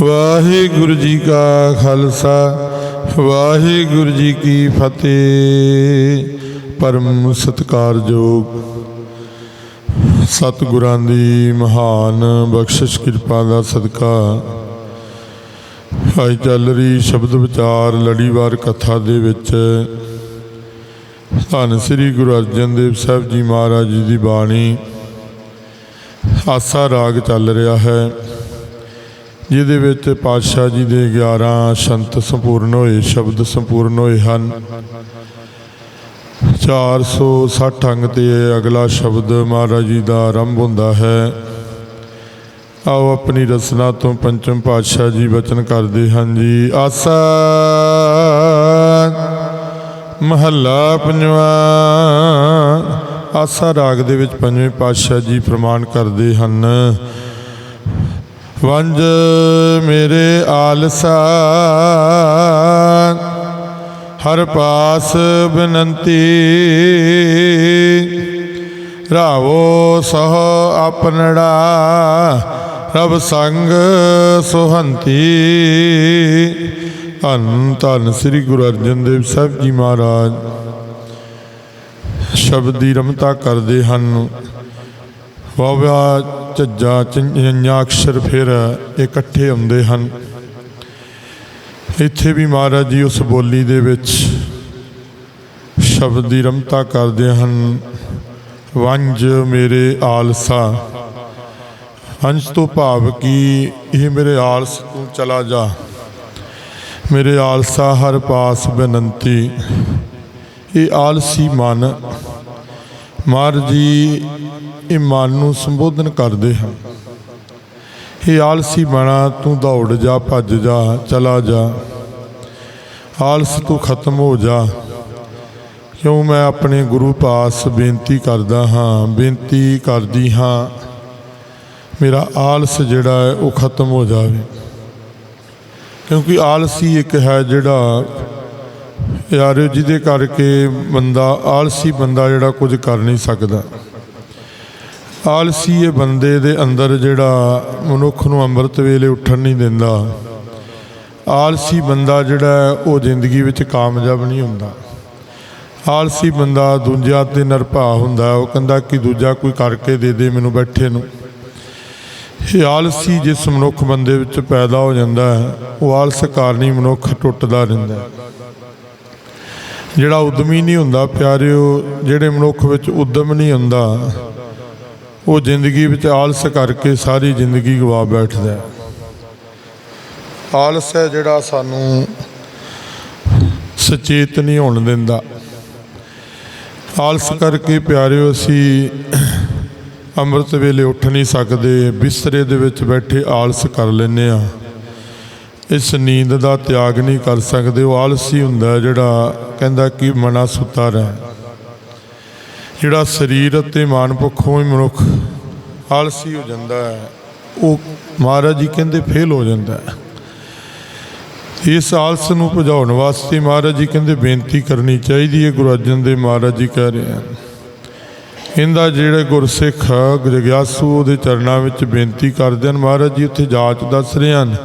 ਵਾਹਿਗੁਰੂ ਜੀ ਕਾ ਖਾਲਸਾ, ਵਾਹਿਗੁਰੂ ਜੀ ਕੀ ਫਤਿਹ। ਪਰਮ ਸਤਿਕਾਰਯੋਗ ਸਤਿਗੁਰਾਂ ਦੀ ਮਹਾਨ ਬਖਸ਼ਿਸ਼, ਕਿਰਪਾ ਦਾ ਸਦਕਾ। ਅੱਜ ਚੱਲ ਰਹੀ ਸ਼ਬਦ ਵਿਚਾਰ, ਲੜੀਵਾਰ ਕਥਾ ਦੇ ਵਿੱਚ ਧੰਨ ਸ੍ਰੀ ਗੁਰੂ ਅਰਜਨ ਦੇਵ ਸਾਹਿਬ ਜੀ ਮਹਾਰਾਜ ਜੀ ਦੀ ਬਾਣੀ, ਆਸਾ ਰਾਗ ਚੱਲ ਰਿਹਾ ਹੈ। ਜਿਹਦੇ ਵਿੱਚ ਪਾਤਸ਼ਾਹ ਜੀ ਦੇ 11 ਸ਼ੰਤ ਸੰਪੂਰਨ ਹੋਏ, ਸ਼ਬਦ ਸੰਪੂਰਨ ਹੋਏ ਹਨ। 460 ਅੰਗ ਤੇ ਅਗਲਾ ਸ਼ਬਦ ਮਹਾਰਾਜ ਜੀ ਦਾ ਆਰੰਭ ਹੁੰਦਾ ਹੈ। ਆਓ ਆਪਣੀ ਰਸਨਾ ਤੋਂ ਪੰਚਮ ਪਾਤਸ਼ਾਹ ਜੀ ਬਚਨ ਕਰਦੇ ਹਨ ਜੀ। ਆਸਾ ਮਹੱਲਾ ਪੰਜਵਾ। ਆਸਾ ਰਾਗ ਦੇ ਵਿੱਚ ਪੰਜਵੇਂ ਪਾਤਸ਼ਾਹ ਜੀ ਪ੍ਰਮਾਣ ਕਰਦੇ ਹਨ। ਵੰਜ ਮੇਰੇ ਆਲਸਾ ਹਰ ਪਾਸ ਬਨੰਤੀ। ਰਾਵੋ ਸਹ ਆਪਨੜਾ ਰਬ ਸੰਗ ਸੁਹੰਤੀ। ਧੰਨ ਧੰਨ ਸ੍ਰੀ ਗੁਰੂ ਅਰਜਨ ਦੇਵ ਸਾਹਿਬ ਜੀ ਮਹਾਰਾਜ। ਸ਼ਬਦ ਦੀ ਰਮਤਾ ਕਰਦੇ ਹਨ। ਵਾਵਾ ਝੱਜਾ ਚੰਨਿਆ ਅਕਸ਼ਰ ਫਿਰ ਇਕੱਠੇ ਹੁੰਦੇ ਹਨ। ਇੱਥੇ ਵੀ ਮਹਾਰਾਜ ਜੀ ਉਸ ਬੋਲੀ ਦੇ ਵਿੱਚ ਸ਼ਬਦ ਦੀ ਰਮਤਾ ਕਰਦੇ ਹਨ। ਵੰਜ ਮੇਰੇ ਆਲਸਾ ਹੰਸ ਤੋਂ ਭਾਵ ਕਿ ਇਹ ਮੇਰੇ ਆਲਸ ਤੂੰ ਚਲਾ ਜਾ। ਮੇਰੇ ਆਲਸਾ ਹਰ ਪਾਸ ਬੇਨੰਤੀ, ਇਹ ਆਲਸੀ ਮਨ ਮਹਾਰਾਜ ਜੀ ਇਹ ਮਨ ਨੂੰ ਸੰਬੋਧਨ ਕਰਦੇ ਹਨ ਇਹ ਆਲਸੀ ਬਣਾ, ਤੂੰ ਦੌੜ ਜਾ, ਭੱਜ ਜਾ, ਚਲਾ ਜਾ। ਆਲਸ ਤੂੰ ਖਤਮ ਹੋ ਜਾ। ਕਿਉਂ ਮੈਂ ਆਪਣੇ ਗੁਰੂ ਪਾਸ ਬੇਨਤੀ ਕਰਦਾ ਹਾਂ, ਬੇਨਤੀ ਕਰਦੀ ਹਾਂ, ਮੇਰਾ ਆਲਸ ਜਿਹੜਾ ਹੈ ਉਹ ਖਤਮ ਹੋ ਜਾਵੇ। ਕਿਉਂਕਿ ਆਲਸੀ ਇੱਕ ਹੈ ਜਿਹੜਾ ਯਾਰ, ਜਿਹਦੇ ਕਰਕੇ ਬੰਦਾ, ਆਲਸੀ ਬੰਦਾ ਜਿਹੜਾ ਕੁਝ ਕਰ ਨਹੀਂ ਸਕਦਾ। ਆਲਸੀ ਇਹ ਬੰਦੇ ਦੇ ਅੰਦਰ ਜਿਹੜਾ ਮਨੁੱਖ ਨੂੰ ਅੰਮ੍ਰਿਤ ਵੇਲੇ ਉੱਠਣ ਨਹੀਂ ਦਿੰਦਾ। ਆਲਸੀ ਬੰਦਾ ਜਿਹੜਾ ਉਹ ਜ਼ਿੰਦਗੀ ਵਿੱਚ ਕਾਮਯਾਬ ਨਹੀਂ ਹੁੰਦਾ। ਆਲਸੀ ਬੰਦਾ ਦੂਜਿਆਂ ਤੇ ਨਿਰਭਾ ਹੁੰਦਾ ਉਹ ਕਹਿੰਦਾ ਕਿ ਦੂਜਾ ਕੋਈ ਕਰਕੇ ਦੇ ਦੇ ਮੈਨੂੰ ਬੈਠੇ ਨੂੰ। ਇਹ ਆਲਸੀ ਜਿਸ ਮਨੁੱਖ ਬੰਦੇ ਵਿੱਚ ਪੈਦਾ ਹੋ ਜਾਂਦਾ ਹੈ, ਉਹ ਆਲਸ ਕਾਰਨੀ ਮਨੁੱਖ ਟੁੱਟਦਾ ਰਹਿੰਦਾ ਹੈ। ਜਿਹੜਾ ਉਦਮੀ ਨਹੀਂ ਹੁੰਦਾ ਪਿਆਰਿਓ ਜਿਹੜੇ ਮਨੁੱਖ ਵਿੱਚ ਉਦਮ ਨਹੀਂ ਹੁੰਦਾ, ਉਹ ਜ਼ਿੰਦਗੀ ਵਿੱਚ ਆਲਸ ਕਰਕੇ ਸਾਰੀ ਜ਼ਿੰਦਗੀ ਗਵਾ ਬੈਠਦਾ ਆਲਸ ਹੈ ਜਿਹੜਾ ਸਾਨੂੰ ਸੁਚੇਤ ਨਹੀਂ ਹੋਣ ਦਿੰਦਾ। ਆਲਸ ਕਰਕੇ ਪਿਆਰਿਓ ਅਸੀਂ ਅੰਮ੍ਰਿਤ ਵੇਲੇ ਉੱਠ ਨਹੀਂ ਸਕਦੇ, ਬਿਸਤਰੇ ਦੇ ਵਿੱਚ ਬੈਠੇ ਆਲਸ ਕਰ ਲੈਂਦੇ ਆ ਇਸ ਨੀਂਦ ਦਾ ਤਿਆਗ ਨਹੀਂ ਕਰ ਸਕਦੇ, ਉਹ ਆਲਸੀ ਹੁੰਦਾ ਜਿਹੜਾ ਕਹਿੰਦਾ ਕਿ ਮਨਾ ਸੁੱਤਾ ਰਹਿ। ਜਿਹੜਾ ਸਰੀਰ ਅਤੇ ਮਨ ਪੱਖੋਂ ਹੀ ਮਨੁੱਖ ਆਲਸੀ ਹੋ ਜਾਂਦਾ ਹੈ, ਉਹ ਮਹਾਰਾਜ ਜੀ ਕਹਿੰਦੇ ਫੇਲ ਹੋ ਜਾਂਦਾ ਹੈ। ਇਸ ਆਲਸ ਨੂੰ ਭਜਾਉਣ ਵਾਸਤੇ ਮਹਾਰਾਜ ਜੀ ਕਹਿੰਦੇ ਬੇਨਤੀ ਕਰਨੀ ਚਾਹੀਦੀ ਹੈ, ਗੁਰੂ ਅਰਜਨ ਦੇਵ ਮਹਾਰਾਜ ਜੀ ਕਹਿ ਰਹੇ ਹਨ। ਇਹਦਾ ਜਿਹੜੇ ਗੁਰਸਿੱਖ ਜਗਿਆਸੂ ਉਹਦੇ ਚਰਨਾਂ ਵਿੱਚ ਬੇਨਤੀ ਕਰਦੇ ਹਨ, ਮਹਾਰਾਜ ਜੀ ਉੱਥੇ ਜਾਚ ਦੱਸ ਰਹੇ ਹਨ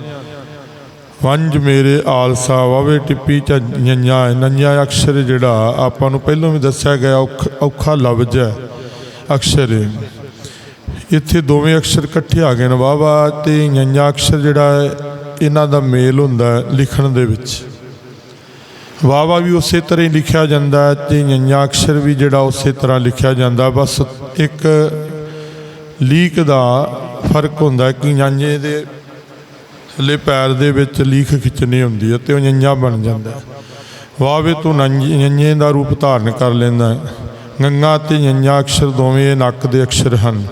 ਵੰਜ ਮੇਰੇ ਆਲਸਾ ਵਾਵੇ ਟਿੱਪੀ ਚ ਨੰਨਿਆ ਨੰਨਿਆ ਅਕਸ਼ਰ ਜਿਹੜਾ, ਆਪਾਂ ਨੂੰ ਪਹਿਲਾਂ ਵੀ ਦੱਸਿਆ ਗਿਆ, ਔਖ- ਔਖਾ ਲਫ਼ਜ਼ ਹੈ ਅਕਸ਼ਰ। ਇੱਥੇ ਦੋਵੇਂ ਅਕਸ਼ਰ ਇਕੱਠੇ ਆ ਗਏ ਨੇ ਵਾਵਾ ਤੇ ਨੰਨਿਆ ਅਕਸ਼ਰ ਜਿਹੜਾ ਹੈ, ਇਹਨਾਂ ਦਾ ਮੇਲ ਹੁੰਦਾ ਲਿਖਣ ਦੇ ਵਿੱਚ। ਵਾਵਾ ਵੀ ਉਸੇ ਤਰ੍ਹਾਂ ਹੀ ਲਿਖਿਆ ਜਾਂਦਾ ਹੈ, ਤੇ ਨੰਨਿਆ ਅਕਸ਼ਰ ਵੀ ਜਿਹੜਾ ਉਸੇ ਤਰ੍ਹਾਂ ਲਿਖਿਆ ਜਾਂਦਾ, ਬਸ ਇੱਕ ਲੀਕ ਦਾ ਫ਼ਰਕ ਹੁੰਦਾ ਕਿ ਨੰਨੇ ਦੇ ਥੱਲੇ ਪੈਰ ਦੇ ਵਿੱਚ ਲੀਖ ਖਿੱਚਣੀ ਹੁੰਦੀ ਹੈ ਤੇ ਉਹ ਨੰਨਾ ਬਣ ਜਾਂਦਾ ਹੈ। ਵਾਵੇ ਤੋਂ ਨੰਨੇ ਦਾ ਰੂਪ ਧਾਰਨ ਕਰ ਲੈਂਦਾ ਹੈ। ਗੰਗਾ ਤੇ ਨੰਨਾ ਅਕਸ਼ਰ ਦੋਵੇਂ ਇਹ ਨੱਕ ਦੇ ਅਕਸ਼ਰ ਹਨ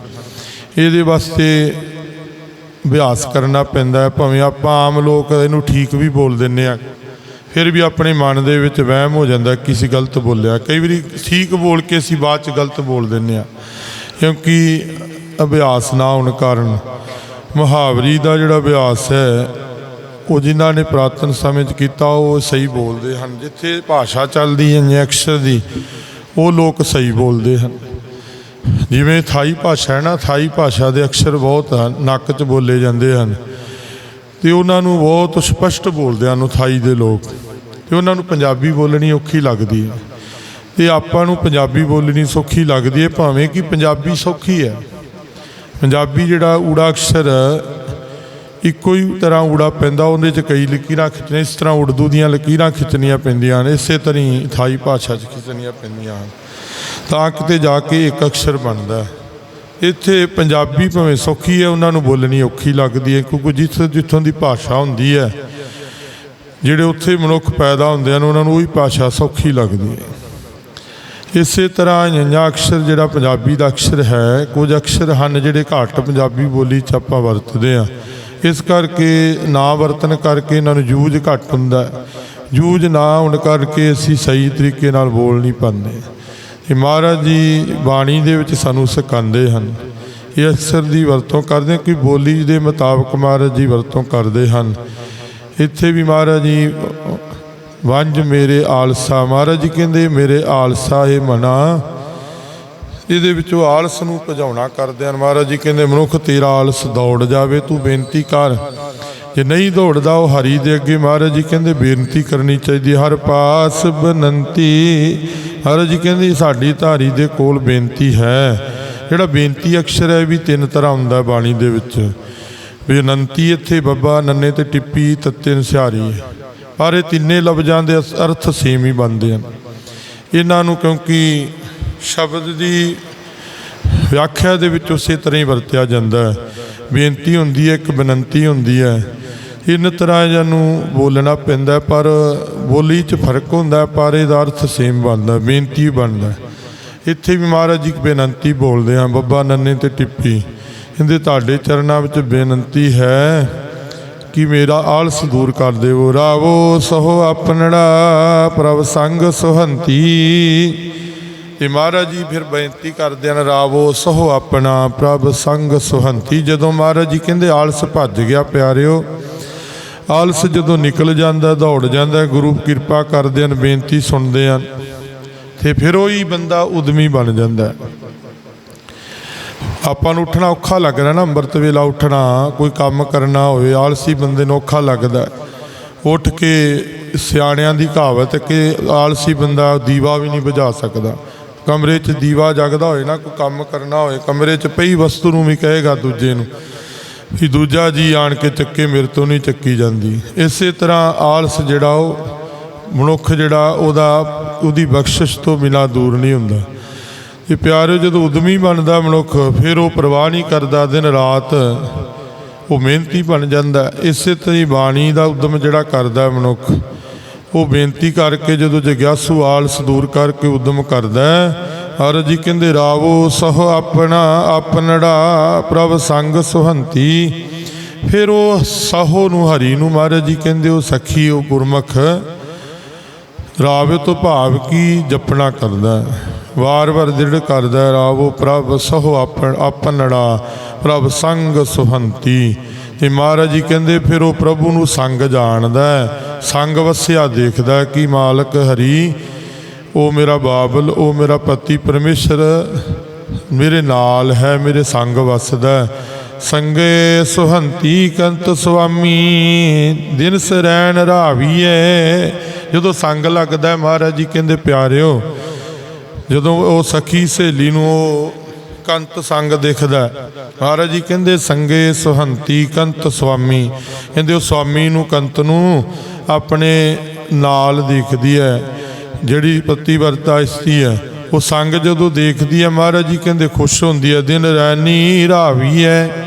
ਇਹਦੇ ਵਾਸਤੇ ਅਭਿਆਸ ਕਰਨਾ ਪੈਂਦਾ ਹੈ ਭਾਵੇਂ ਆਪਾਂ ਆਮ ਲੋਕ ਇਹਨੂੰ ਠੀਕ ਵੀ ਬੋਲ ਦਿੰਨੇ ਆ ਫਿਰ ਵੀ ਆਪਣੇ ਮਨ ਦੇ ਵਿੱਚ ਵਹਿਮ ਹੋ ਜਾਂਦਾ ਕਿ ਅਸੀਂ ਗਲਤ ਬੋਲਿਆ ਕਈ ਵਾਰੀ ਠੀਕ ਬੋਲ ਕੇ ਅਸੀਂ ਬਾਅਦ ਚ ਗਲਤ ਬੋਲ ਦਿੰਨੇ ਆ ਕਿਉਂਕਿ ਅਭਿਆਸ ਨਾ ਹੋਣ ਕਾਰਨ ਮੁਹਾਵਰੀ ਦਾ ਜਿਹੜਾ ਅਭਿਆਸ ਹੈ, ਉਹ ਜਿਨ੍ਹਾਂ ਨੇ ਪ੍ਰਾਤਨ ਸਮੇਂ 'ਚ ਕੀਤਾ, ਉਹ ਸਹੀ ਬੋਲਦੇ ਹਨ। ਜਿੱਥੇ ਭਾਸ਼ਾ ਚੱਲਦੀ ਹੈ ਅਕਸ਼ਰ ਦੀ, ਉਹ ਲੋਕ ਸਹੀ ਬੋਲਦੇ ਹਨ। ਜਿਵੇਂ ਥਾਈ ਭਾਸ਼ਾ ਹੈ ਨਾ, ਥਾਈ ਭਾਸ਼ਾ ਦੇ ਅਕਸ਼ਰ ਬਹੁਤ ਹਨ, ਨੱਕ 'ਚ ਬੋਲੇ ਜਾਂਦੇ ਹਨ। ਤੇ ਉਹਨਾਂ ਨੂੰ ਬਹੁਤ ਸਪਸ਼ਟ ਬੋਲਦੇ ਹਨ, ਉਹ ਥਾਈ ਦੇ ਲੋਕ। ਤੇ ਉਹਨਾਂ ਨੂੰ ਪੰਜਾਬੀ ਬੋਲਣੀ ਔਖੀ ਲੱਗਦੀ ਹੈ। ਤੇ ਆਪਾਂ ਨੂੰ ਪੰਜਾਬੀ ਬੋਲਣੀ ਸੌਖੀ ਲੱਗਦੀ ਹੈ, ਭਾਵੇਂ ਕਿ ਪੰਜਾਬੀ ਸੌਖੀ ਹੈ। ਪੰਜਾਬੀ ਜਿਹੜਾ ਊੜਾ ਅਕਸ਼ਰ ਇੱਕੋ ਹੀ ਤਰ੍ਹਾਂ ਊੜਾ ਪੈਂਦਾ, ਉਹਦੇ 'ਚ ਕਈ ਲਕੀਰਾਂ ਖਿੱਚਣੀਆਂ, ਇਸ ਤਰ੍ਹਾਂ ਉਰਦੂ ਦੀਆਂ ਲਕੀਰਾਂ ਖਿੱਚਣੀਆਂ ਪੈਂਦੀਆਂ ਨੇ, ਇਸੇ ਤਰ੍ਹਾਂ ਹੀ ਥਾਈ ਭਾਸ਼ਾ 'ਚ ਖਿੱਚਣੀਆਂ ਪੈਂਦੀਆਂ ਹਨ। ਤਾਂ ਕਿਤੇ ਜਾ ਕੇ ਇੱਕ ਅਕਸ਼ਰ ਬਣਦਾ ਇੱਥੇ ਪੰਜਾਬੀ ਭਾਵੇਂ ਸੌਖੀ ਹੈ, ਉਹਨਾਂ ਨੂੰ ਬੋਲਣੀ ਔਖੀ ਲੱਗਦੀ ਹੈ, ਕਿਉਂਕਿ ਜਿੱਥੇ, ਜਿੱਥੋਂ ਦੀ ਭਾਸ਼ਾ ਹੁੰਦੀ ਹੈ, ਜਿਹੜੇ ਉੱਥੇ ਮਨੁੱਖ ਪੈਦਾ ਹੁੰਦੇ ਹਨ, ਉਹਨਾਂ ਨੂੰ ਉਹੀ ਭਾਸ਼ਾ ਸੌਖੀ ਲੱਗਦੀ ਹੈ। ਇਸੇ ਤਰ੍ਹਾਂ ਨਿਆ ਅਕਸ਼ਰ ਜਿਹੜਾ ਪੰਜਾਬੀ ਦਾ ਅਕਸ਼ਰ ਹੈ, ਕੁਝ ਅਕਸ਼ਰ ਹਨ ਜਿਹੜੇ ਘੱਟ ਪੰਜਾਬੀ ਬੋਲੀ 'ਚ ਆਪਾਂ ਵਰਤਦੇ ਆ ਇਸ ਕਰਕੇ ਨਾ ਵਰਤਨ ਕਰਕੇ ਇਹਨਾਂ ਨੂੰ ਯੂਜ ਘੱਟ ਹੁੰਦਾ ਹੈ। ਯੂਜ ਨਾ ਹੋਣ ਕਰਕੇ ਅਸੀਂ ਸਹੀ ਤਰੀਕੇ ਨਾਲ ਬੋਲ ਨਹੀਂ ਪਾਉਂਦੇ। ਇਹ ਮਹਾਰਾਜ ਜੀ ਬਾਣੀ ਦੇ ਵਿੱਚ ਸਾਨੂੰ ਸਿਖਾਉਂਦੇ ਹਨ। ਇਹ ਅਕਸਰ ਦੀ ਵਰਤੋਂ ਕਰਦੇ ਕਿ ਬੋਲੀ ਦੇ ਮੁਤਾਬਕ ਮਹਾਰਾਜ ਜੀ ਵਰਤੋਂ ਕਰਦੇ ਹਨ। ਇੱਥੇ ਵੀ ਮਹਾਰਾਜ ਜੀ ਵੰਜ ਮੇਰੇ ਆਲਸਾ ਮਹਾਰਾਜ ਜੀ ਕਹਿੰਦੇ, ਮੇਰੇ ਆਲਸਾ ਇਹ ਮਨਾ। ਇਹਦੇ ਵਿੱਚੋਂ ਆਲਸ ਨੂੰ ਭਜਾਉਣਾ ਕਰਦੇ ਹਨ। ਮਹਾਰਾਜ ਜੀ ਕਹਿੰਦੇ, ਮਨੁੱਖ ਤੇਰਾ ਆਲਸ ਦੌੜ ਜਾਵੇ, ਤੂੰ ਬੇਨਤੀ ਕਰ। ਜੇ ਨਹੀਂ ਦੌੜਦਾ ਉਹ ਹਰੀ ਦੇ ਅੱਗੇ, ਮਹਾਰਾਜ ਜੀ ਕਹਿੰਦੇ, ਬੇਨਤੀ ਕਰਨੀ ਚਾਹੀਦੀ ਹਰ ਪਾਸ ਬਨੰਤੀ। ਮਹਾਰਾਜ ਜੀ ਕਹਿੰਦੇ, ਸਾਡੀ ਧਾਰੀ ਦੇ ਕੋਲ ਬੇਨਤੀ ਹੈ। ਜਿਹੜਾ ਬੇਨਤੀ ਅਕਸ਼ਰ ਹੈ, ਇਹ ਵੀ ਤਿੰਨ ਤਰ੍ਹਾਂ ਹੁੰਦਾ ਬਾਣੀ ਦੇ ਵਿੱਚ। ਵੀ ਅਨੰਤੀ ਇੱਥੇ ਬੱਬਾ, ਨੰਨੇ ਤੇ ਟਿੱਪੀ, ਤੱਤੇ ਨਸਿਆਰੀ ਹੈ ਪਰ ਇਹ ਤਿੰਨੇ ਲਫ਼ਜ਼ਾਂ ਦੇ ਅਸ- ਅਰਥ ਸੇਮ ਹੀ ਬਣਦੇ ਹਨ ਇਹਨਾਂ ਨੂੰ ਕਿਉਂਕਿ ਸ਼ਬਦ ਦੀ ਵਿਆਖਿਆ ਦੇ ਵਿੱਚ ਉਸੇ ਤਰ੍ਹਾਂ ਹੀ ਵਰਤਿਆ ਜਾਂਦਾ ਹੈ। ਬੇਨਤੀ ਹੁੰਦੀ ਹੈ, ਇੱਕ ਬੇਨਤੀ ਹੁੰਦੀ ਹੈ। ਇਨ ਤਰ੍ਹਾਂ ਇਹਨਾਂ ਨੂੰ ਬੋਲਣਾ ਪੈਂਦਾ ਪਰ ਬੋਲੀ 'ਚ ਫ਼ਰਕ ਹੁੰਦਾ ਪਰ ਇਹਦਾ ਅਰਥ ਸੇਮ ਬਣਦਾ ਬੇਨਤੀ ਬਣਦਾ ਇੱਥੇ ਵੀ ਮਹਾਰਾਜ ਜੀ ਇੱਕ ਬੇਨੰਤੀ ਬੋਲਦੇ ਆ, ਬੱਬਾ ਨੰਨੇ ਤੇ ਟਿੱਪੀ। ਕਹਿੰਦੇ ਤੁਹਾਡੇ ਚਰਨਾਂ ਵਿੱਚ ਬੇਨੰਤੀ ਹੈ ਕਿ ਮੇਰਾ ਆਲਸ ਦੂਰ ਕਰ ਦੇਵੋ। ਰਾਵੋ, ਸਹੋ ਆਪਣੜਾ ਪ੍ਰਭ ਸੰਗ ਸੁਹੰਤੀ। ਤੇ ਮਹਾਰਾਜ ਜੀ ਫਿਰ ਬੇਨਤੀ ਕਰਦੇ ਹਨ, ਰਾਵੋ, ਸਹੋ ਆਪਣਾ ਪ੍ਰਭ ਸੰਗ ਸੁਹੰਤੀ। ਜਦੋਂ ਮਹਾਰਾਜ ਜੀ ਕਹਿੰਦੇ, ਆਲਸ ਭੱਜ ਗਿਆ ਪਿਆਰਿਓ, ਆਲਸ ਜਦੋਂ ਨਿਕਲ ਜਾਂਦਾ, ਦੌੜ ਜਾਂਦਾ, ਗੁਰੂ ਕਿਰਪਾ ਕਰਦੇ ਹਨ, ਬੇਨਤੀ ਸੁਣਦੇ ਹਨ, ਤੇ ਫਿਰ ਉਹੀ ਬੰਦਾ ਉਦਮੀ ਬਣ ਜਾਂਦਾ। ਹੈ। ਆਪਾਂ ਨੂੰ ਉੱਠਣਾ ਔਖਾ ਲੱਗ ਰਿਹਾ ਨਾ, ਅੰਮ੍ਰਿਤ ਵੇਲਾ ਉੱਠਣਾ, ਕੋਈ ਕੰਮ ਕਰਨਾ ਹੋਵੇ, ਆਲਸੀ ਬੰਦੇ ਨੂੰ ਔਖਾ ਲੱਗਦਾ। ਉੱਠ ਕੇ ਸਿਆਣਿਆਂ ਦੀ ਕਹਾਵਤ ਹੈ ਕਿ ਆਲਸੀ ਬੰਦਾ ਦੀਵਾ ਵੀ ਨਹੀਂ ਬੁਝਾ ਸਕਦਾ। ਕਮਰੇ 'ਚ ਦੀਵਾ ਜਗਦਾ ਹੋਏ ਨਾ, ਕੋਈ ਕੰਮ ਕਰਨਾ ਹੋਏ, ਕਮਰੇ 'ਚ ਪਈ ਵਸਤੂ ਨੂੰ ਵੀ ਕਹੇਗਾ ਦੂਜੇ ਨੂੰ ਵੀ ਦੂਜਾ ਜੀ ਆਣ ਕੇ ਚੱਕੇ, ਮੇਰੇ ਤੋਂ ਨਹੀਂ ਚੱਕੀ ਜਾਂਦੀ। ਇਸੇ ਤਰ੍ਹਾਂ ਆਲਸ ਜਿਹੜਾ ਉਹ, ਮਨੁੱਖ ਜਿਹੜਾ ਉਹਦਾ, ਉਹਦੀ ਬਖਸ਼ਿਸ਼ ਤੋਂ ਬਿਨਾਂ ਦੂਰ ਨਹੀਂ ਹੁੰਦਾ। ਇਹ ਪਿਆਰਿਓ, ਜਦੋਂ ਉਦਮੀ ਬਣਦਾ ਮਨੁੱਖ, ਫਿਰ ਉਹ ਪਰਵਾਹ ਨਹੀਂ ਕਰਦਾ, ਦਿਨ ਰਾਤ ਉਹ ਮਿਹਨਤੀ ਬਣ ਜਾਂਦਾ। ਇਸੇ ਤਰ੍ਹਾਂ ਹੀ ਬਾਣੀ ਦਾ ਉਦਮ ਜਿਹੜਾ ਕਰਦਾ ਮਨੁੱਖ, ਉਹ ਬੇਨਤੀ ਕਰਕੇ ਜਦੋਂ ਜਗਿਆਸੂ ਆਲਸ ਦੂਰ ਕਰਕੇ ਉਦਮ ਕਰਦਾ ਹਰ ਜੀ ਕਹਿੰਦੇ, ਰਾਵੋ, ਸਹ ਆਪਣਾ ਆਪਣੜਾ ਪ੍ਰਭ ਸੰਗ ਸੁਹੰਤੀ। ਫਿਰ ਉਹ ਸਹੋ ਨੂੰ, ਹਰੀ ਨੂੰ ਮਹਾਰਾਜ ਜੀ ਕਹਿੰਦੇ, ਉਹ ਸਖੀ, ਉਹ ਗੁਰਮੁਖ ਰਾਵੇ ਤੋਂ ਭਾਵ ਕੀ ਜਪਣਾ ਕਰਦਾ ਵਾਰ-ਵਾਰ ਦ੍ਰਿੜ ਕਰਦਾ ਰਾਵੋ, ਪ੍ਰਭ ਸਹੁ ਆਪਣ ਆਪਣੜਾ, ਪ੍ਰਭ ਸੰਗ ਸੁਹੰਤੀ ਤੇ ਮਹਾਰਾਜ ਜੀ ਕਹਿੰਦੇ, ਫਿਰ ਉਹ ਪ੍ਰਭੂ ਨੂੰ ਸੰਗ ਜਾਣਦਾ ਸੰਗ ਵਸਿਆ ਦੇਖਦਾ ਕਿ ਮਾਲਕ ਹਰੀ, ਉਹ ਮੇਰਾ ਬਾਬਲ, ਉਹ ਮੇਰਾ ਪਤੀ ਪਰਮੇਸ਼ਰ, ਮੇਰੇ ਨਾਲ ਹੈ, ਮੇਰੇ ਸੰਗ ਵਸਦਾ ਹੈ। ਸੰਗੇ ਸੁਹੰਤੀ ਕੰਤ ਸੁਆਮੀ, ਦਿਨ ਸਰੈਣ ਰਾਵੀਏ ਜਦੋਂ ਸੰਗ ਲੱਗਦਾ ਮਹਾਰਾਜ ਜੀ ਕਹਿੰਦੇ, ਪਿਆਰਿਓ ਜਦੋਂ ਉਹ ਸਖੀ ਸਹੇਲੀ ਨੂੰ ਉਹ ਕੰਤ ਸੰਗ ਦਿਖਦਾ ਮਹਾਰਾਜ ਜੀ ਕਹਿੰਦੇ, ਸੰਗੇ ਸੁਹੰਤੀ ਕੰਤ ਸੁਆਮੀ। ਕਹਿੰਦੇ, ਉਹ ਸੁਆਮੀ ਨੂੰ ਕੰਤ ਨੂੰ ਆਪਣੇ ਨਾਲ ਦੇਖਦੀ ਹੈ, ਜਿਹੜੀ ਪਤੀ ਇਸਤੀ ਹੈ। ਉਹ ਸੰਗ ਜਦੋਂ ਦੇਖਦੀ ਹੈ, ਮਹਾਰਾਜ ਜੀ ਕਹਿੰਦੇ, ਖੁਸ਼ ਹੁੰਦੀ ਹੈ, ਦਿਨ ਰੈਣੀ ਰਾਵੀ ਹੈ।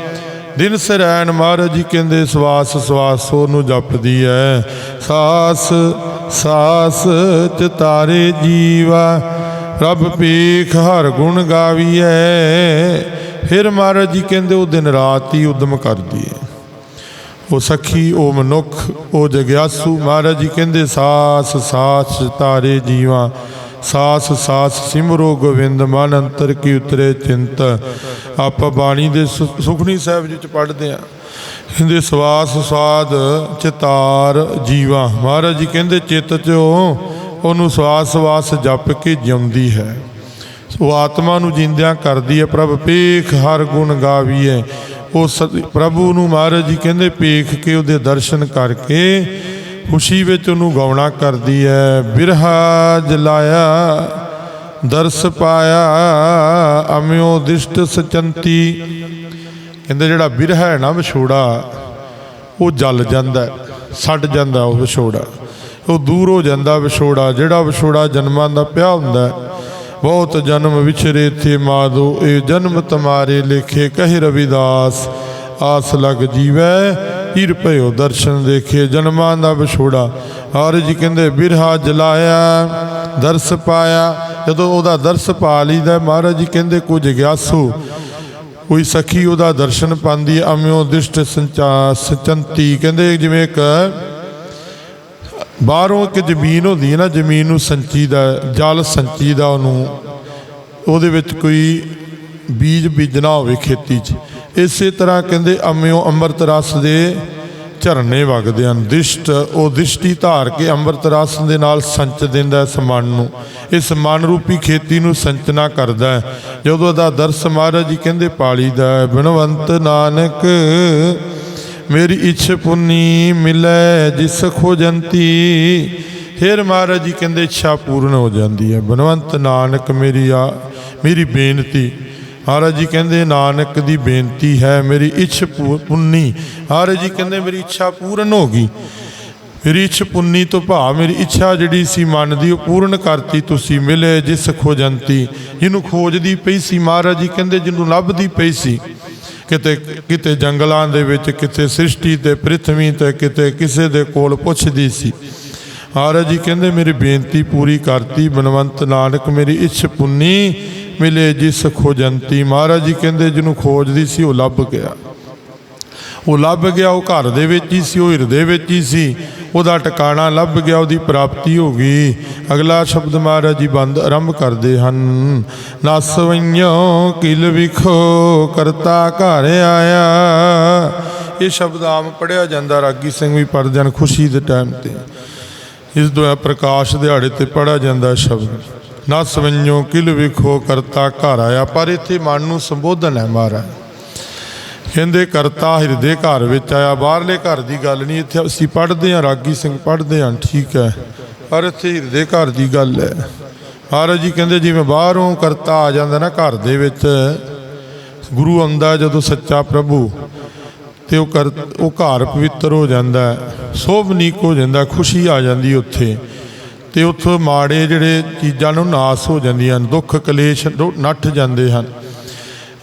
ਦਿਨ ਸਰੈਣ, ਮਹਾਰਾਜ ਜੀ ਕਹਿੰਦੇ, ਸਵਾਸ ਸਵਾਸ ਉਹਨੂੰ ਜਪਦੀ ਹੈ। ਸਾਸ ਸਾਸ ਚ ਤਾਰੇ ਜੀਵਾ ਰੱਬ ਪੀਖ ਹਰ ਗੁਣ ਗਾਵੀਐ। ਫਿਰ ਮਹਾਰਾਜ ਜੀ ਕਹਿੰਦੇ, ਉਹ ਦਿਨ ਰਾਤ ਹੀ ਉਦਮ ਕਰਦੀ ਹੈ ਉਹ ਸਖੀ, ਉਹ ਮਨੁੱਖ, ਉਹ ਜਗਿਆਸੂ, ਮਹਾਰਾਜ ਜੀ ਕਹਿੰਦੇ, ਸਾਸ ਸਾਸ ਤਾਰੇ ਜੀਵਾਂ, ਸਾਸ ਸਾਸ ਸਿਮਰੋ ਗੋਵਿੰਦ ਮਨ ਅੰਤਰ ਕੀ ਉਤਰੇ ਚਿੰਤ। ਆਪਾਂ ਬਾਣੀ ਦੇ ਸੁ- ਸੁਖਣੀ ਸਾਹਿਬ ਵਿੱਚ ਚ ਪੜ੍ਹਦੇ ਆ। ਕਹਿੰਦੇ, ਸਵਾਸ ਸਵਾਦ ਚਿਤਾਰ ਜੀਵਾ। ਮਹਾਰਾਜ ਜੀ ਕਹਿੰਦੇ, ਚਿੱਤ ਚੋ ਉਹਨੂੰ ਸਵਾਸ ਸਵਾਸ ਜਪ ਕੇ ਜਿਉਂਦੀ ਹੈ। ਉਹ ਆਤਮਾ ਨੂੰ ਜਿੰਦਿਆਂ ਕਰਦੀ ਹੈ ਪ੍ਰਭ ਪੇਖ ਹਰ ਗੁਣ ਗਾਵੀਏ ਉਹ ਸਤ- ਪ੍ਰਭੂ ਨੂੰ ਮਹਾਰਾਜ ਜੀ ਕਹਿੰਦੇ ਪੇਖ ਕੇ ਉਹਦੇ ਦਰਸ਼ਨ ਕਰਕੇ ਖੁਸ਼ੀ ਵਿੱਚ ਉਹਨੂੰ ਗਾਉਣਾ ਕਰਦੀ ਹੈ। ਬਿਰਹਾ ਜਲਾਇਆ ਦਰਸ ਪਾਇਆ ਅਮਿਓ ਦਿਸ਼ਟ ਸਚੰਤੀ। ਕਹਿੰਦੇ ਜਿਹੜਾ ਬਿਰਹਾ ਹੈ ਨਾ ਵਿਛੋੜਾ ਉਹ ਜਲ ਜਾਂਦਾ ਹੈ, ਸੜ ਜਾਂਦਾ ਉਹ ਵਿਛੋੜਾ। ਉਹ ਦੂਰ ਹੋ ਜਾਂਦਾ ਵਿਛੋੜਾ, ਜਿਹੜਾ ਵਿਛੋੜਾ ਜਨਮਾਂ ਦਾ ਪਿਆ ਹੁੰਦਾ ਬਹੁਤ ਜਨਮ ਵਿਛਰੇ ਥੇ ਮਾਦੋ ਇਹ ਜਨਮ ਤੁਮਾਰੇ ਲੇਖੇ, ਕਹੇ ਰਵਿਦਾਸ, ਆਸ ਲਗ ਜੀਵੈ ਹੀਰ ਭਇਓ ਦਰਸ਼ਨ ਦੇਖੇ, ਜਨਮਾਂ ਦਾ ਵਿਛੋੜਾ। ਹਰ ਜੀ ਕਹਿੰਦੇ, ਬਿਰਹਾ ਜਲਾਇਆ, ਦਰਸ ਪਾਇਆ, ਜਦੋਂ ਉਹਦਾ ਦਰਸ ਪਾ ਲਈਦਾ, ਮਹਾਰਾਜ ਜੀ ਕਹਿੰਦੇ, ਕੁਝ ਗਿਆਸੂ, ਕੋਈ ਸਖੀ ਉਹਦਾ ਦਰਸ਼ਨ ਪਾਉਂਦੀ ਹੈ, ਅਮਿਓ ਦਿਸ਼ਟ ਸੰਚਾ ਸਚੰਤੀ। ਕਹਿੰਦੇ, ਜਿਵੇਂ ਇੱਕ ਬਾਹਰੋਂ ਇੱਕ ਜ਼ਮੀਨ ਹੁੰਦੀ ਹੈ ਨਾ, ਜ਼ਮੀਨ ਨੂੰ ਸੰਚੀ ਦਾ, ਜਲ ਸੰਚੀ ਦਾ ਉਹਨੂੰ, ਉਹਦੇ ਵਿੱਚ ਕੋਈ ਬੀਜ ਬੀਜਣਾ ਹੋਵੇ ਖੇਤੀ 'ਚ। ਇਸੇ ਤਰ੍ਹਾਂ ਕਹਿੰਦੇ ਅਮਿਓ ਅੰਮ੍ਰਿਤ ਰਸ ਦੇ ਝਰਨੇ ਵਗਦੇ ਹਨ। ਦਿਸ਼ਟ, ਉਹ ਦਿਸ਼ਟੀ ਧਾਰ ਕੇ ਅੰਮ੍ਰਿਤ ਰਸ ਦੇ ਨਾਲ ਸੰਚ ਦਿੰਦਾ ਇਸ ਮਨ ਨੂੰ। ਇਸ ਮਨ ਰੂਪੀ ਖੇਤੀ ਨੂੰ ਸੰਚਨਾ ਕਰਦਾ ਹੈ। ਜਦੋਂ ਦਾ ਦਰਸ ਮਹਾਰਾਜ ਜੀ ਕਹਿੰਦੇ, ਪਾਲੀ ਦਾ ਬਿਨਵੰਤ ਨਾਨਕ ਮੇਰੀ ਇੱਛ ਪੁੰਨੀ ਮਿਲੈ ਜਿਸ ਖੋਜੰਤੀ ਫਿਰ ਮਹਾਰਾਜ ਜੀ ਕਹਿੰਦੇ, ਇੱਛਾ ਪੂਰਨ ਹੋ ਜਾਂਦੀ ਹੈ। ਬਨਵੰਤ ਨਾਨਕ ਮੇਰੀ ਆ, ਮੇਰੀ ਬੇਨਤੀ। ਮਹਾਰਾਜ ਜੀ ਕਹਿੰਦੇ, ਨਾਨਕ ਦੀ ਬੇਨਤੀ ਹੈ, ਮੇਰੀ ਇੱਛ ਪੂ- ਪੁੰਨੀ। ਮਹਾਰਾਜ ਜੀ ਕਹਿੰਦੇ, ਮੇਰੀ ਇੱਛਾ ਪੂਰਨ ਹੋ ਗਈ। ਮੇਰੀ ਇੱਛ ਪੁੰਨੀ ਤੋਂ ਭਾ ਮੇਰੀ ਇੱਛਾ ਜਿਹੜੀ ਸੀ, ਮਨ ਦੀ, ਉਹ ਪੂਰਨ ਕਰਤੀ ਤੁਸੀਂ, ਮਿਲੇ ਜਿਸ ਖੋਜੰਤੀ ਜਿਹਨੂੰ ਖੋਜਦੀ ਪਈ ਸੀ, ਮਹਾਰਾਜ ਜੀ ਕਹਿੰਦੇ, ਜਿਹਨੂੰ ਲੱਭਦੀ ਪਈ ਸੀ। ਕਿਤੇ ਕਿਤੇ ਜੰਗਲਾਂ ਦੇ ਵਿੱਚ, ਕਿਤੇ ਸ੍ਰਿਸ਼ਟੀ ਤੇ ਪ੍ਰਿਥਵੀ ਤੇ ਕਿਤੇ ਕਿਸੇ ਦੇ ਕੋਲ ਪੁੱਛਦੀ ਸੀ। ਮਹਾਰਾਜ ਜੀ ਕਹਿੰਦੇ, ਮੇਰੀ ਬੇਨਤੀ ਪੂਰੀ ਕਰਤੀ ਬਨਵੰਤ ਨਾਨਕ, ਮੇਰੀ ਇੱਛ ਪੁੰਨੀ ਮਿਲੇ ਜਿਸ ਖੋਜੰਤੀ। ਮਹਾਰਾਜ ਜੀ ਕਹਿੰਦੇ, ਜਿਹਨੂੰ ਖੋਜਦੀ ਸੀ, ਉਹ ਲੱਭ ਗਿਆ। ਉਹ ਲੱਭ ਗਿਆ, ਉਹ ਘਰ ਦੇ ਵਿੱਚ ਹੀ ਸੀ, ਉਹ ਹਿਰਦੇ ਵਿੱਚ ਹੀ ਸੀ। ਉਹਦਾ ਟਿਕਾਣਾ ਲੱਭ ਗਿਆ, ਉਹਦੀ ਪ੍ਰਾਪਤੀ ਹੋ ਗਈ। ਅਗਲਾ ਸ਼ਬਦ ਮਹਾਰਾਜ ਜੀ ਬੰਦ ਆਰੰਭ ਕਰਦੇ ਹਨ। ਨਸਵਈਓ ਕਿਲ ਵਿਖੋ, ਕਰਤਾ ਘਰ ਆਇਆ। ਇਹ ਸ਼ਬਦ ਆਮ ਪੜਿਆ ਜਾਂਦਾ, ਰਾਗੀ ਸਿੰਘ ਵੀ ਪੜ੍ਹਦੇ ਹਨ ਖੁਸ਼ੀ ਦੇ ਟਾਈਮ ਤੇ। ਇਸ ਦੁਆ ਪ੍ਰਕਾਸ਼ ਦਿਹਾੜੇ ਤੇ ਪੜਿਆ ਜਾਂਦਾ ਸ਼ਬਦ। ਨਸਵਈਓ ਕਿਲ ਵਿਖੋ, ਕਰਤਾ ਘਰ ਆਇਆ। ਪਰ ਇੱਥੇ ਮਨ ਨੂੰ ਸੰਬੋਧਨ ਹੈ ਮਹਾਰਾਜ। ਕਹਿੰਦੇ, ਕਰਤਾ ਹਿਰਦੇ ਘਰ ਵਿੱਚ ਆਇਆ, ਬਾਹਰਲੇ ਘਰ ਦੀ ਗੱਲ ਨਹੀਂ। ਇੱਥੇ ਅਸੀਂ ਪੜ੍ਹਦੇ ਹਾਂ, ਰਾਗੀ ਸਿੰਘ ਪੜ੍ਹਦੇ ਹਾਂ, ਠੀਕ ਹੈ। ਪਰ ਇੱਥੇ ਹਿਰਦੇ ਘਰ ਦੀ ਗੱਲ ਹੈ। ਮਹਾਰਾਜ ਜੀ ਕਹਿੰਦੇ, ਜਿਵੇਂ ਬਾਹਰੋਂ ਕਰਤਾ ਆ ਜਾਂਦਾ ਨਾ ਘਰ ਦੇ ਵਿੱਚ, ਗੁਰੂ ਆਉਂਦਾ ਜਦੋਂ ਸੱਚਾ ਪ੍ਰਭੂ, ਤੇ ਉਹ ਕਰ, ਉਹ ਘਰ ਪਵਿੱਤਰ ਹੋ ਜਾਂਦਾ ਸੋਭਨੀਕ ਹੋ ਜਾਂਦਾ, ਖੁਸ਼ੀ ਆ ਜਾਂਦੀ ਉੱਥੇ। ਤੇ ਉੱਥੋਂ ਮਾੜੇ ਜਿਹੜੇ ਚੀਜ਼ਾਂ ਨੂੰ ਨਾਸ ਹੋ ਜਾਂਦੀਆਂ ਹਨ, ਦੁੱਖ ਕਲੇਸ਼ ਨੱਠ ਜਾਂਦੇ ਹਨ।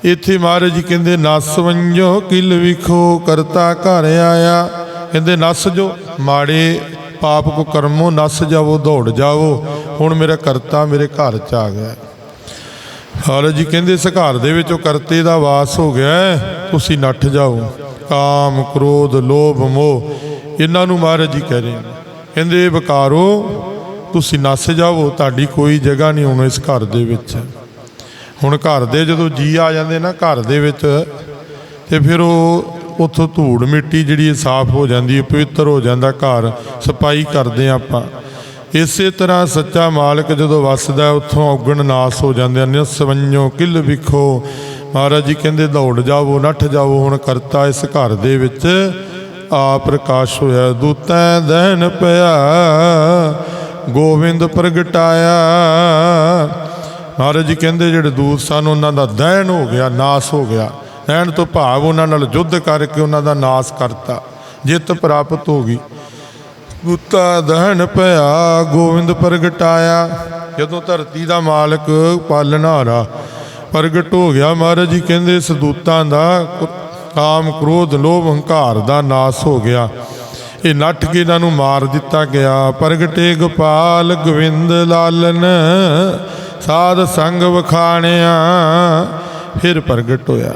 ਇੱਥੇ ਮਹਾਰਾਜ ਜੀ ਕਹਿੰਦੇ, ਨਸ ਵੰਜੋ, ਕਿਲ ਵਿਖੋ, ਕਰਤਾ ਘਰ ਆਇਆ। ਕਹਿੰਦੇ, ਨਸ ਜੋ, ਮਾੜੇ ਪਾਪ ਕੋ ਕਰਮੋ, ਨਸ ਜਾਵੋ, ਦੌੜ ਜਾਵੋ। ਹੁਣ ਮੇਰਾ ਕਰਤਾ ਮੇਰੇ ਘਰ ਚ ਆ ਗਿਆ ਮਹਾਰਾਜ ਜੀ ਕਹਿੰਦੇ, ਇਸ ਘਰ ਦੇ ਵਿੱਚ ਉਹ ਕਰਤੇ ਦਾ ਵਾਸ ਹੋ ਗਿਆ ਤੁਸੀਂ ਨੱਠ ਜਾਓ। ਕਾਮ, ਕ੍ਰੋਧ, ਲੋਭ, ਮੋਹ, ਇਹਨਾਂ ਨੂੰ ਮਹਾਰਾਜ ਜੀ ਕਹਿ ਰਹੇ ਕਹਿੰਦੇ ਵਿਕਾਰੋ, ਤੁਸੀਂ ਨੱਸ ਜਾਵੋ, ਤੁਹਾਡੀ ਕੋਈ ਜਗ੍ਹਾ ਨਹੀਂ ਹੁਣ ਇਸ ਘਰ ਦੇ ਵਿੱਚ। ਹੁਣ ਘਰ ਦੇ ਜਦੋਂ ਜੀ ਆ ਜਾਂਦੇ ਨਾ ਘਰ ਦੇ ਵਿੱਚ, ਤੇ ਫਿਰ ਉਹ ਉੱਥੋਂ ਧੂੜ ਮਿੱਟੀ ਜਿਹੜੀ ਸਾਫ਼ ਹੋ ਜਾਂਦੀ ਹੈ, ਪਵਿੱਤਰ ਹੋ ਜਾਂਦਾ ਘਰ ਸਫ਼ਾਈ ਕਰਦੇ ਹਾਂ ਆਪਾਂ। ਇਸੇ ਤਰ੍ਹਾਂ ਸੱਚਾ ਮਾਲਕ ਜਦੋਂ ਵਸਦਾ ਉੱਥੋਂ ਔਗਣ ਨਾਸ ਹੋ ਜਾਂਦੇ ਹਨ। ਸਵੰਜੋ ਕਿਲ ਵਿਖੋ, ਮਹਾਰਾਜ ਜੀ ਕਹਿੰਦੇ, ਦੌੜ ਜਾਵੋ, ਨੱਠ ਜਾਵੋ, ਹੁਣ ਕਰਤਾ ਇਸ ਘਰ ਦੇ ਵਿੱਚ ਆ ਪ੍ਰਕਾਸ਼ ਹੋਇਆ। ਦੂਤੈ ਦਹਿਨ ਪਿਆ ਗੋਬਿੰਦ ਪ੍ਰਗਟਾਇਆ ਮਹਾਰਾਜ ਜੀ ਕਹਿੰਦੇ ਜਿਹੜੇ ਦੂਤ ਸਨ, ਉਹਨਾਂ ਦਾ ਦਹਿਨ ਹੋ ਗਿਆ, ਨਾਸ ਹੋ ਗਿਆ। ਦਹਿਨ ਤੋਂ ਭਾਵ ਉਹਨਾਂ ਨਾਲ ਯੁੱਧ ਕਰਕੇ ਉਹਨਾਂ ਦਾ ਨਾਸ ਕਰਤਾ, ਜਿੱਤ ਪ੍ਰਾਪਤ ਹੋ ਗਈ। ਗੁੱਤਾ ਦਹਨ ਭਇਆ ਗੋਬਿੰਦ ਪ੍ਰਗਟਾਇਆ। ਜਦੋਂ ਧਰਤੀ ਦਾ ਮਾਲਕ ਪਾਲਣਹਾਰਾ ਪ੍ਰਗਟ ਹੋ ਗਿਆ, ਮਹਾਰਾਜ ਜੀ ਕਹਿੰਦੇ ਇਸ ਦੂਤਾਂ ਦਾ ਕੁ- ਕਾਮ, ਕ੍ਰੋਧ, ਲੋਭ, ਹੰਕਾਰ ਦਾ ਨਾਸ ਹੋ ਗਿਆ। ਇਹ ਨੱਠ ਕੇ ਇਹਨਾਂ ਨੂੰ ਮਾਰ ਦਿੱਤਾ ਗਿਆ। ਪ੍ਰਗਟੇ ਗੋਪਾਲ ਗੋਵਿੰਦ ਲਾਲਨ ਸਾਧ ਸੰਗ ਵਖਾਣਿਆ, ਫਿਰ ਪ੍ਰਗਟ ਹੋਇਆ।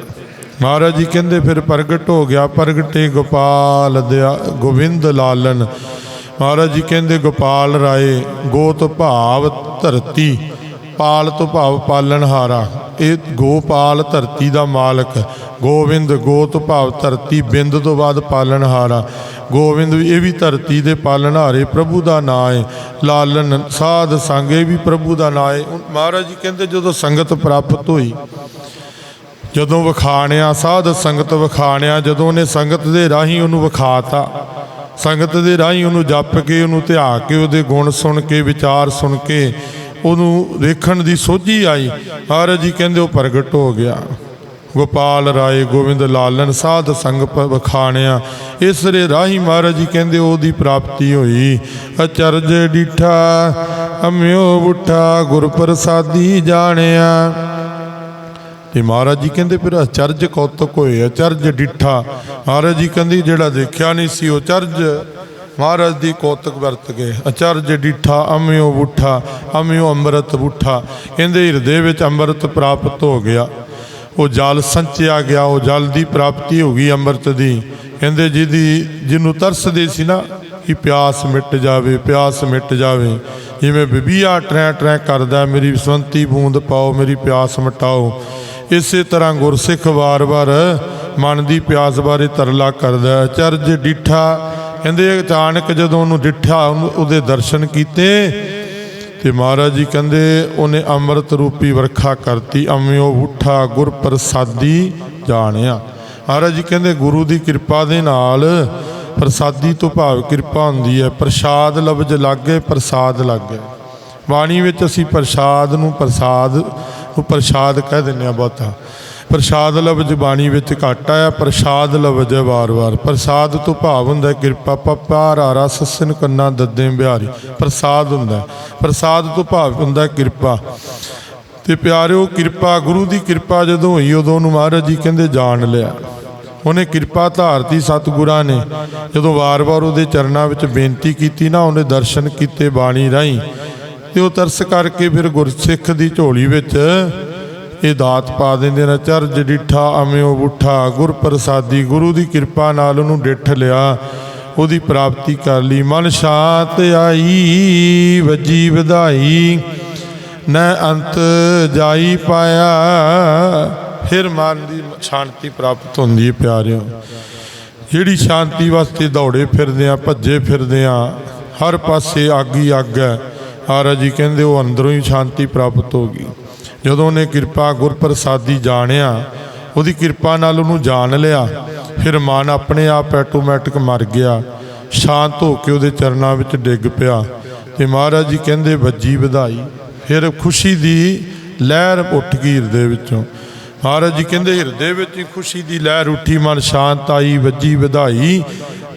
ਮਹਾਰਾਜ ਜੀ ਕਹਿੰਦੇ, ਫਿਰ ਪ੍ਰਗਟ ਹੋ ਗਿਆ, ਪ੍ਰਗਟੇ ਗੋਪਾਲ ਦਿਆ, ਗੋਬਿੰਦ ਲਾਲਨ। ਮਹਾਰਾਜ ਜੀ ਕਹਿੰਦੇ, ਗੋਪਾਲ ਰਾਏ, ਗੋਤ ਭਾਵ ਧਰਤੀ, ਪਾਲ ਤੋਂ ਭਾਵ ਪਾਲਣਹਾਰਾ ਇਹ ਗੋਪਾਲ ਧਰਤੀ ਦਾ ਮਾਲਕ ਗੋਵਿੰਦ ਗੋਤ ਭਾਵ ਧਰਤੀ, ਬਿੰਦ ਤੋਂ ਬਾਅਦ ਪਾਲਣਹਾਰਾ ਗੋਵਿੰਦ ਵੀ ਇਹ ਵੀ ਧਰਤੀ ਦੇ ਪਾਲਣ ਹਾਰੇ ਪ੍ਰਭੂ ਦਾ ਨਾਂ ਹੈ ਲਾਲਨ ਸਾਧ ਸੰਗ ਇਹ ਵੀ ਪ੍ਰਭੂ ਦਾ ਨਾਂ ਹੈ ਮਹਾਰਾਜ ਜੀ ਕਹਿੰਦੇ ਜਦੋਂ ਸੰਗਤ ਪ੍ਰਾਪਤ ਹੋਈ, ਜਦੋਂ ਵਿਖਾਣਿਆ, ਸਾਧ ਸੰਗਤ ਵਿਖਾਣਿਆ, ਜਦੋਂ ਉਹਨੇ ਸੰਗਤ ਦੇ ਰਾਹੀਂ ਉਹਨੂੰ ਵਿਖਾਤਾ, ਸੰਗਤ ਦੇ ਰਾਹੀਂ ਉਹਨੂੰ ਜਪ ਕੇ, ਉਹਨੂੰ ਧਿਆ ਕੇ, ਉਹਦੇ ਗੁਣ ਸੁਣ ਕੇ, ਵਿਚਾਰ ਸੁਣ ਕੇ ਉਹਨੂੰ ਦੇਖਣ ਦੀ ਸੋਝੀ ਆਈ। ਮਹਾਰਾਜ ਜੀ ਕਹਿੰਦੇ ਉਹ ਪ੍ਰਗਟ ਹੋ ਗਿਆ। ਗੋਪਾਲ ਰਾਏ ਗੋਬਿੰਦ ਲਾਲਨ ਸਾਧ ਸੰਗ ਪ- ਵਿਖਾਣਿਆ। ਇਸ ਦੇ ਰਾਹੀਂ ਮਹਾਰਾਜ ਜੀ ਕਹਿੰਦੇ ਉਹਦੀ ਪ੍ਰਾਪਤੀ ਹੋਈ। ਅਚਰਜ ਡਿਠਾ, ਅਮਿਓ ਬੁੱਠਾ ਗੁਰ ਪ੍ਰਸਾਦੀ ਜਾਣਿਆ। ਤੇ ਮਹਾਰਾਜ ਜੀ ਕਹਿੰਦੇ ਫਿਰ ਅਚਰਜ ਕੌਤਕ ਹੋਏ, ਅਚਰਜ ਡਿੱਠਾ। ਮਹਾਰਾਜ ਜੀ ਕਹਿੰਦੇ ਜਿਹੜਾ ਦੇਖਿਆ ਨਹੀਂ ਸੀ ਉਹ ਚਰਜ। ਮਹਾਰਾਜ ਦੀ ਕੌਤਕ ਵਰਤ ਗਏ ਅਚਰਜ ਡਿੱਠਾ, ਅਮਿਓ ਬੁੱਠਾ, ਅਮਿਓ ਅੰਮ੍ਰਿਤ ਬੁੱਠਾ। ਕਹਿੰਦੇ ਹਿਰਦੇ ਵਿੱਚ ਅੰਮ੍ਰਿਤ ਪ੍ਰਾਪਤ ਹੋ ਗਿਆ। ਉਹ ਜਲ ਸੰਚਿਆ ਗਿਆ, ਉਹ ਜਲ ਦੀ ਪ੍ਰਾਪਤੀ ਹੋ ਗਈ ਅੰਮ੍ਰਿਤ ਦੀ। ਕਹਿੰਦੇ ਜਿਹਦੀ, ਜਿਹਨੂੰ ਤਰਸਦੇ ਸੀ ਨਾ, ਕਿ ਪਿਆਸ ਮਿਟ ਜਾਵੇ, ਪਿਆਸ ਮਿਟ ਜਾਵੇ। ਜਿਵੇਂ ਬੀਬੀਆ ਟਰੈ ਟਰੈ ਕਰਦਾ, ਮੇਰੀ ਬਸੰਤੀ ਬੂੰਦ ਪਾਓ, ਮੇਰੀ ਪਿਆਸ ਮਿਟਾਓ। ਇਸੇ ਤਰ੍ਹਾਂ ਗੁਰਸਿੱਖ ਵਾਰ-ਵਾਰ ਮਨ ਦੀ ਪਿਆਸ ਬਾਰੇ ਤਰਲਾ ਕਰਦਾ ਚਰਜ ਡਿੱਠਾ। ਕਹਿੰਦੇ ਅਚਾਨਕ ਜਦੋਂ ਉਹਨੂੰ ਡਿੱਠਾ, ਉਹਨੂੰ ਉਹਦੇ ਦਰਸ਼ਨ ਕੀਤੇ ਤੇ ਮਹਾਰਾਜ ਜੀ ਕਹਿੰਦੇ, ਉਹਨੇ ਅੰਮ੍ਰਿਤ ਰੂਪੀ ਵਰਖਾ ਕਰਤੀ, ਅੰਮਿਓ ਉਠਾ ਗੁਰ ਪ੍ਰਸਾਦੀ ਜਾਣਿਆ। ਮਹਾਰਾਜ ਜੀ ਕਹਿੰਦੇ, ਗੁਰੂ ਦੀ ਕਿਰਪਾ ਦੇ ਨਾਲ ਪ੍ਰਸਾਦੀ ਤੋਂ ਭਾਵ ਕਿਰਪਾ ਹੁੰਦੀ ਹੈ। ਪ੍ਰਸਾਦ ਲਫ਼ਜ਼ ਲੱਗੇ, ਪ੍ਰਸਾਦ ਲੱਗੇ। ਬਾਣੀ ਵਿੱਚ ਅਸੀਂ ਪ੍ਰਸਾਦ ਨੂੰ ਪ੍ਰਸਾਦ ਨੂੰ ਪ੍ਰਸਾਦ ਕਹਿ ਦਿੰਦੇ ਆ ਬਹੁਤਾ। ਪ੍ਰਸਾਦ ਲਫ਼ਜ਼ ਬਾਣੀ ਵਿੱਚ ਘੱਟ ਆਇਆ, ਪ੍ਰਸਾਦ ਲਫ਼ਜ਼ ਹੈ ਵਾਰ-ਵਾਰ ਪ੍ਰਸਾਦ ਤੋਂ ਭਾਵ ਹੁੰਦਾ ਕਿਰਪਾ, ਪਪਾ ਰਾਰਾ ਸਸਨ ਕੰਨਾ, ਦੱਦੇ, ਬਿਹਾਰੀ। ਪ੍ਰਸਾਦ ਹੁੰਦਾ ਪ੍ਰਸਾਦ ਤੋਂ ਭਾਵ ਹੁੰਦਾ ਹੈ ਕਿਰਪਾ। ਤੇ ਪਿਆਰਿਓ, ਕਿਰਪਾ, ਗੁਰੂ ਦੀ ਕਿਰਪਾ ਜਦੋਂ ਹੋਈ, ਉਦੋਂ ਨੂੰ ਮਹਾਰਾਜ ਜੀ ਕਹਿੰਦੇ, ਜਾਣ ਲਿਆ। ਉਹਨੇ ਕਿਰਪਾ ਧਾਰਤੀ ਸਤਿਗੁਰਾਂ ਨੇ ਜਦੋਂ ਵਾਰ-ਵਾਰ ਉਹਦੇ ਚਰਨਾਂ ਵਿੱਚ ਬੇਨਤੀ ਕੀਤੀ ਨਾ, ਉਹਨੇ ਦਰਸ਼ਨ ਕੀਤੇ ਬਾਣੀ ਰਾਹੀਂ। ਤੇ ਉਹ ਤਰਸ ਕਰਕੇ ਫਿਰ ਗੁਰਸਿੱਖ ਦੀ ਝੋਲੀ ਵਿੱਚ ਇਹ ਦਾਤ ਪਾ ਦਿੰਦੇ ਨੇ, ਚਰਜ ਡਿਠਾ, ਅਮਿਓ ਬੁੱਠਾ ਗੁਰ ਪ੍ਰਸਾਦੀ ਗੁਰੂ ਦੀ ਕਿਰਪਾ ਨਾਲ ਉਹਨੂੰ ਡਿੱਠ ਲਿਆ, ਉਹਦੀ ਪ੍ਰਾਪਤੀ ਕਰ ਲਈ। ਮਨ ਸ਼ਾਂਤ ਆਈ ਵਜੀ ਵਧਾਈ ਨ ਅੰਤ ਜਾਈ ਪਾਇਆ। ਫਿਰ ਮਨ ਦੀ ਸ਼ਾਂਤੀ ਪ੍ਰਾਪਤ ਹੁੰਦੀ ਹੈ ਪਿਆਰਿਓ। ਜਿਹੜੀ ਸ਼ਾਂਤੀ ਵਾਸਤੇ ਦੌੜੇ ਫਿਰਦੇ ਆ, ਭੱਜੇ ਫਿਰਦੇ ਆ, ਹਰ ਪਾਸੇ ਅੱਗ ਹੀ ਅੱਗ ਹੈ। ਆਰਾ ਜੀ ਕਹਿੰਦੇ, ਉਹ ਅੰਦਰੋਂ ਹੀ ਸ਼ਾਂਤੀ ਪ੍ਰਾਪਤ ਹੋ ਗਈ। ਜਦੋਂ ਉਹਨੇ ਕਿਰਪਾ ਗੁਰਪ੍ਰਸਾਦੀ ਜਾਣਿਆ, ਉਹਦੀ ਕਿਰਪਾ ਨਾਲ ਉਹਨੂੰ ਜਾਣ ਲਿਆ, ਫਿਰ ਮਨ ਆਪਣੇ ਆਪ ਆਟੋਮੈਟਿਕ ਮਰ ਗਿਆ। ਸ਼ਾਂਤ ਹੋ ਕੇ ਉਹਦੇ ਚਰਨਾਂ ਵਿੱਚ ਡਿੱਗ ਪਿਆ। ਤੇ ਮਹਾਰਾਜ ਜੀ ਕਹਿੰਦੇ, ਵੱਜੀ ਵਧਾਈ। ਫਿਰ ਖੁਸ਼ੀ ਦੀ ਲਹਿਰ ਉੱਠ ਗਈ ਹਿਰਦੇ ਵਿੱਚੋਂ। ਮਹਾਰਾਜ ਜੀ ਕਹਿੰਦੇ, ਹਿਰਦੇ ਵਿੱਚ ਹੀ ਖੁਸ਼ੀ ਦੀ ਲਹਿਰ ਉੱਠੀ, ਮਨ ਸ਼ਾਂਤ ਆਈ, ਵੱਜੀ ਵਧਾਈ,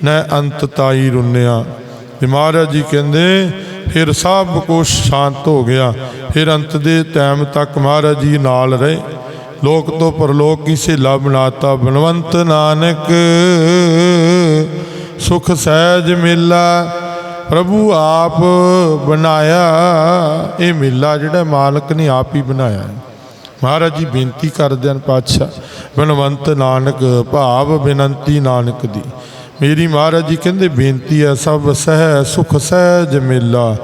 ਨੈ ਅੰਤ ਤਾਈ ਰੁੰਨਿਆ। ਤੇ ਮਹਾਰਾਜ ਜੀ ਕਹਿੰਦੇ, ਫਿਰ ਸਭ ਕੁਛ ਸ਼ਾਂਤ ਹੋ ਗਿਆ। ਫਿਰ ਅੰਤ ਦੇ ਟਾਈਮ ਤੱਕ ਮਹਾਰਾਜ ਜੀ ਨਾਲ ਰਹੇ। ਲੋਕ ਤੋਂ ਪਰਲੋਕ ਕੀ ਸੇਲਾ ਬਣਾਤਾ। ਬਨਵੰਤ ਨਾਨਕ, ਸੁਖ ਸਹਿਜ ਮੇਲਾ ਪ੍ਰਭੂ ਆਪ ਬਣਾਇਆ। ਇਹ ਮੇਲਾ ਜਿਹੜਾ ਮਾਲਕ ਨੇ ਆਪ ਹੀ ਬਣਾਇਆ। ਮਹਾਰਾਜ ਜੀ ਬੇਨਤੀ ਕਰਦੇ ਹਨ ਪਾਤਸ਼ਾਹ ਬਨਵੰਤ ਨਾਨਕ, ਭਾਵ ਬੇਨਤੀ ਨਾਨਕ ਦੀ। ਮੇਰੀ ਮਹਾਰਾਜ ਜੀ ਕਹਿੰਦੇ, ਬੇਨਤੀ ਹੈ ਸਭ ਸਹਿ ਸੁਖ ਸਹਿਜ ਮੇਲਾ।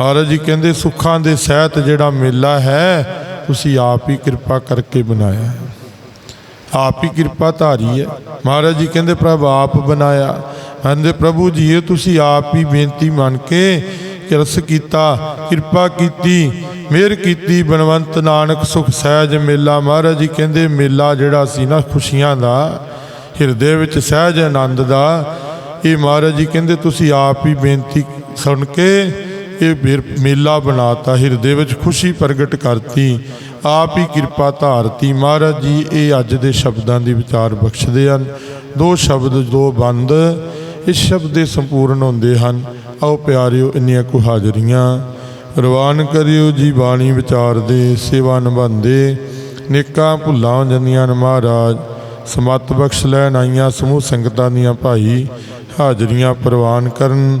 ਮਹਾਰਾਜ ਜੀ ਕਹਿੰਦੇ, ਸੁੱਖਾਂ ਦੇ ਸਹਿਤ ਜਿਹੜਾ ਮੇਲਾ ਹੈ, ਤੁਸੀਂ ਆਪ ਹੀ ਕਿਰਪਾ ਕਰਕੇ ਬਣਾਇਆ ਹੈ। ਆਪ ਹੀ ਕਿਰਪਾ ਧਾਰੀ ਹੈ। ਮਹਾਰਾਜ ਜੀ ਕਹਿੰਦੇ, ਪ੍ਰਭ ਆਪ ਬਣਾਇਆ। ਕਹਿੰਦੇ, ਪ੍ਰਭੂ ਜੀ, ਇਹ ਤੁਸੀਂ ਆਪ ਹੀ ਬੇਨਤੀ ਮੰਨ ਕੇ ਕਿਰਸ ਕੀਤਾ, ਕਿਰਪਾ ਕੀਤੀ, ਮਿਹਰ ਕੀਤੀ ਬਨਵੰਤ ਨਾਨਕ ਸੁਖ ਸਹਿਜ ਮੇਲਾ। ਮਹਾਰਾਜ ਜੀ ਕਹਿੰਦੇ, ਮੇਲਾ ਜਿਹੜਾ ਸੀ ਨਾ ਖੁਸ਼ੀਆਂ ਦਾ, ਹਿਰਦੇ ਵਿੱਚ ਸਹਿਜ ਆਨੰਦ ਦਾ, ਇਹ ਮਹਾਰਾਜ ਜੀ ਕਹਿੰਦੇ, ਤੁਸੀਂ ਆਪ ਹੀ ਬੇਨਤੀ ਸੁਣ ਕੇ ਇਹ ਫਿਰ ਮੇਲਾ ਬਣਾਤਾ, ਹਿਰਦੇ ਵਿੱਚ ਖੁਸ਼ੀ ਪ੍ਰਗਟ ਕਰਤੀ। ਆਪ ਹੀ ਕਿਰਪਾ ਧਾਰਤੀ। ਮਹਾਰਾਜ ਜੀ, ਇਹ ਅੱਜ ਦੇ ਸ਼ਬਦਾਂ ਦੀ ਵਿਚਾਰ ਬਖਸ਼ਦੇ ਹਨ। ਦੋ ਸ਼ਬਦ, ਦੋ ਬੰਦ, ਇਸ ਸ਼ਬਦ ਦੇ ਸੰਪੂਰਨ ਹੁੰਦੇ ਹਨ। ਆਓ ਪਿਆਰਿਓ, ਇੰਨੀਆਂ ਕੁ ਹਾਜ਼ਰੀਆਂ। ਰਵਾਨ ਕਰਿਓ ਜੀ ਬਾਣੀ ਵਿਚਾਰ ਦੇ, ਸੇਵਾ ਨਿਭਾਉਂਦੇ। ਨੇਕਾਂ ਭੁੱਲਾਂ ਜਾਂਦੀਆਂ ਨੇ ਮਹਾਰਾਜ। ਸਮਤ ਬਖਸ਼ ਲੈਣ ਆਈਆਂ ਸਮੂਹ ਸੰਗਤਾਂ ਦੀਆਂ ਭਾਈ। ਹਾਜ਼ਰੀਆਂ ਪ੍ਰਵਾਨ ਕਰਨ।